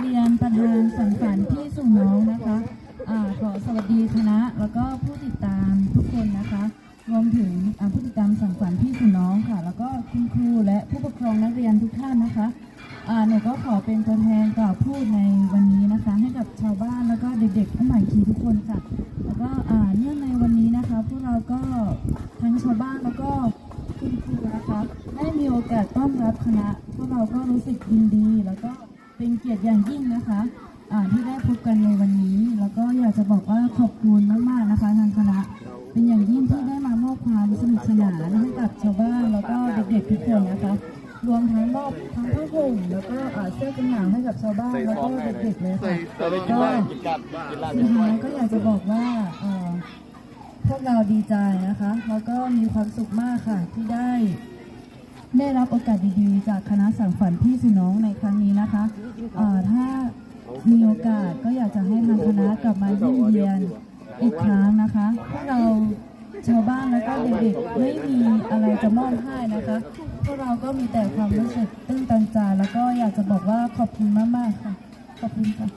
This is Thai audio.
เรียนประธานสังสรรค์ที่สู่น้องนะคะขอสวัสดีคณะแล้วก็ผู้ติดตามทุกคนนะคะ รวมถึงผู้ติดตามสังสรรค์ที่สู่น้องค่ะ แล้วก็คุณครูและผู้ปกครองนักเรียนทุกท่านนะคะหนูก็ขอเป็นตัวแทนกล่าวพูดในวันนี้นะคะ ให้กับชาวบ้านแล้วก็เด็กๆผู้ใหม่ทีทุกคนค่ะ แล้วก็เนื่องในวันนี้นะคะ พวกเราก็ทั้งชาวบ้านแล้วก็คุณครูนะคะ ได้มีโอกาสต้อนรับคณะ พวกเราก็รู้สึกยินดีแล้วก็ เป็นเกียรติอย่างยิ่งนะคะอ่าที่ได้พบกันในวันนี้ แล้วก็อยากจะบอกว่าขอบคุณมากๆนะคะทางคณะ เป็นอย่างยิ่งที่ได้มามอบความสนุกสนานให้กับชาวบ้านแล้วก็เด็กๆทุกคนนะคะ รวมทั้งมอบทั้งผ้าห่มแล้วก็อ่าเสื้อกันหนาวให้กับชาวบ้านแล้วก็เด็กๆเลยค่ะก็สุดท้ายก็อยากจะบอกว่าเอ่อพวกเราดีใจนะคะ แล้วก็มีความสุขมากค่ะที่ได้ ได้รับโอกาสดีๆ จากคณะสังฝันพี่สุน้องในครั้งนี้นะคะเอ่อถ้ามีโอกาสก็อยากจะให้ทางคณะกลับมาเยี่ยมเยียนอีกครั้งนะคะพวกเราชาวบ้านแล้วก็เด็กๆไม่มีอะไรจะมอบให้นะคะพวกเราก็มีแต่ความรู้สึกตื้นตันใจแล้วก็อยากจะบอกว่าขอบคุณมากๆค่ะ ขอบคุณค่ะ